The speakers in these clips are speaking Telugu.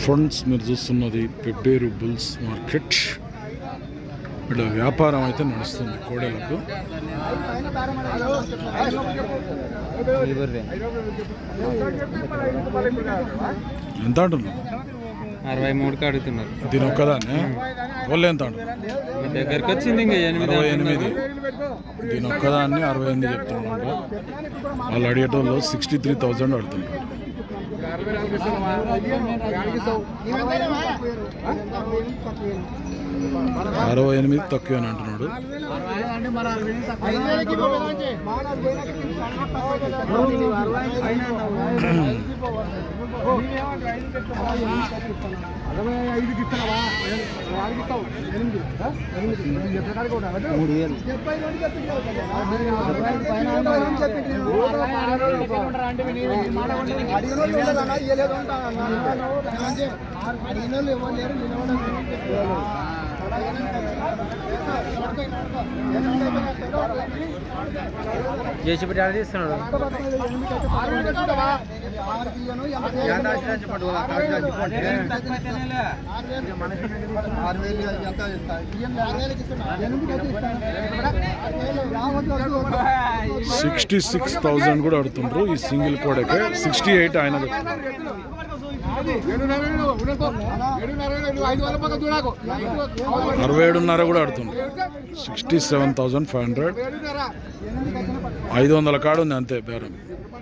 ఫ్రెండ్స్ మీరు చూస్తున్నది పెబ్బేరు బుల్స్ మార్కెట్ ఇక్కడ వ్యాపారం అయితే నడుస్తుంది కోడెలకు. ఎంత అంటున్నారు? అరవై మూడుకి అడుగుతున్నారు. దీని ఒక్కదాన్ని? వాళ్ళు ఎంత దగ్గరకు వచ్చింది ఇంకా ఎనిమిది అరవై ఎనిమిది. దీని ఒక్కదాన్ని అరవై ఎనిమిది చెప్తున్నాడు వాళ్ళు అడిగేటోళ్ళు సిక్స్టీ త్రీ థౌజండ్ అడుగుతుంటారు. అరవై ఎనిమిది తక్కువ అని అంటున్నాడు. మూడు వేలు జేసీపీ డాడీ తీస్తున్నాడు. సిక్స్టీ సిక్స్ థౌజండ్ కూడా అడుగుతుండ్రు ఈ సింగిల్ కోడకే. సిక్స్టీ ఎయిట్ ఆయన అరవై ఏడున్నర కూడా అడుగుతుండ్రు. Sixty seven thousand five hundred. ఐదు వందల కాడు ఉంది అంతే బేరం.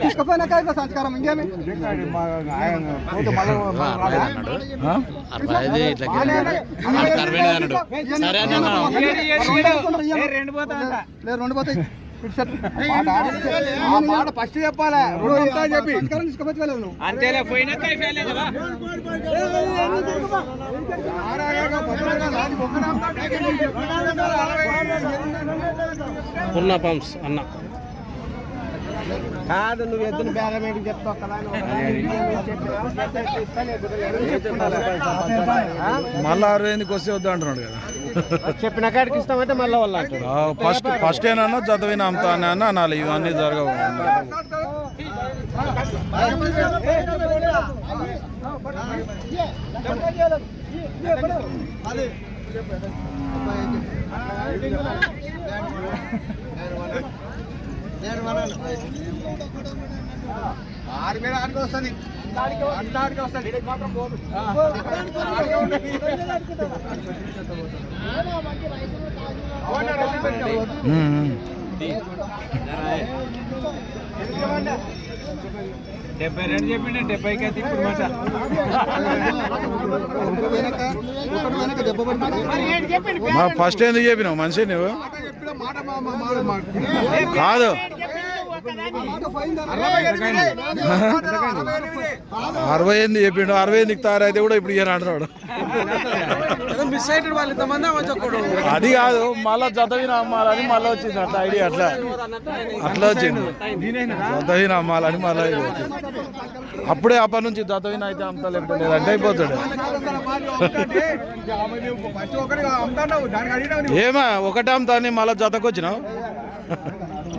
తీసుకుపోయినా కాయ సంస్కారం ఇంకేమి ఆ? రెండు పోతాయి మాట ఫస్ట్ చెప్పాలి చెప్పి అంతేలే పోయినా పున్న పంప్స్ అన్న కాదు నువ్వు ఎద్దును బేరమేడికి చెప్తావు? మళ్ళా అరవై ఎనిమిదికి వస్తే వద్దా అంటున్నాడు కదా. చెప్పిన కాడికి ఇస్తామంటే మళ్ళీ వాళ్ళు ఫస్ట్ ఫస్ట్ ఏనన్నా చదివిన అమ్ముతా అని అన్న అనాలి. ఇవన్నీ జరగవు. ఆరు మీద ఆడికి వస్తుంది. డెబ్బై రెండు చెప్పిండే డెబ్బైకి అయితే ఇప్పుడు మాట మా ఫస్ట్ ఎందుకు చెప్పినావు? మనిషి నువ్వు? కాదు. అరవై ఎనిమిది చెప్పిండు. అరవై ఎనిమిది తయారైతే కూడా ఇప్పుడు ఈయన అంటున్నాడు. మిస్ అయ్యాడు వాళ్ళు ఇంతమంది అది కాదు మళ్ళా చదివిన అమ్మాలని మళ్ళీ వచ్చింది అట్లా ఐడియా అట్లా. అట్లా వచ్చింది. చదివిన అమ్మాలని మళ్ళీ అప్పుడే అప్పటి నుంచి చదివిన అయితే అమ్ముతా లేకపోతే అంటే అయిపోతాడు. ఏమా ఒకటే అమ్ముతాని మళ్ళీ జతకు వచ్చినావు?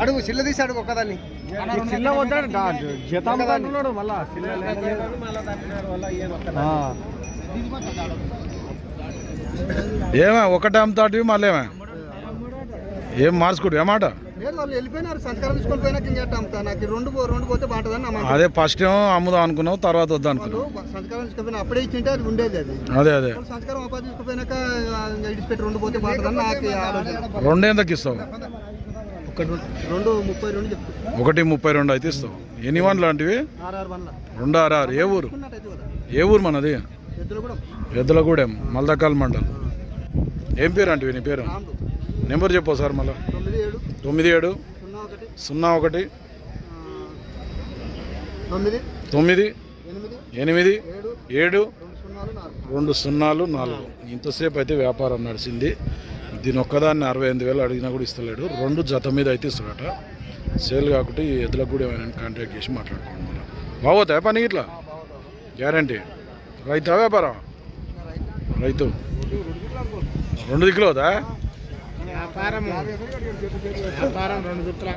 అడుగు చిల్ల తీసి అడుగు ఒక్కదాన్ని. చిల్ల వద్దాడు జతం అంటున్నాడు మళ్ళా ఏమా ఒకటే అమ్ముతాటివి మళ్ళీ ఏమా? ఏం మార్చుకుంటు ఏమాట? అదే ఫస్ట్ ఏమో అమ్ముదాం అనుకున్నావు తర్వాత వద్దా అనుకున్నావు. అప్పుడే ఇచ్చింటే అది ఉండేది అది. అదే అదే. వాళ్ళు సంస్కారం అపాధి తీసుకుపోయినాక ఇంకా ఇడిచిపెట్టి రెండు పోతే బాగుంటుందని నాకు ఈ ఆలోచన. రెండు ఎంతకి ఇస్తావు? ఒకటి ముప్పై రెండు అయితే ఇస్తావు. ఎన్ని వన్ లాంటివి? ఆర్ఆర్ రెండు ఆరు ఆరు ఏ ఊరు? ఏ ఊరు మనది? ఎద్దులగూడెం. మల్దకాల్ మండల్. ఏం పేరు అంటే నీ పేరు? నెంబర్ చెప్పు సార్ మళ్ళీ. తొమ్మిది ఏడు. సున్నా ఒకటి. తొమ్మిది. ఎనిమిది. ఏడు. ఏడు. రెండు సున్నాలు నాలుగు. రెండు సున్నాలు నాలుగు. ఇంతసేపు అయితే వ్యాపారం నడిచింది. దీని ఒక్కదాన్ని అరవై ఎనిమిది వేలు అడిగినా కూడా ఇస్తలేడు. రెండు జత మీద అయితే ఇస్తాడట. సేల్ కాకుండా ఈ ఎద్దులకు కూడా ఏమైనా కాంటాక్ట్ చేసి మాట్లాడుకోండి మనం. బాగోతాయి పని ఇట్లా? గ్యారంటీ. రైతా వ్యాపారం రైతు. రెండు దిక్కులు అవుతా వ్యాపారం. వ్యాపారం రెండు చుట్ల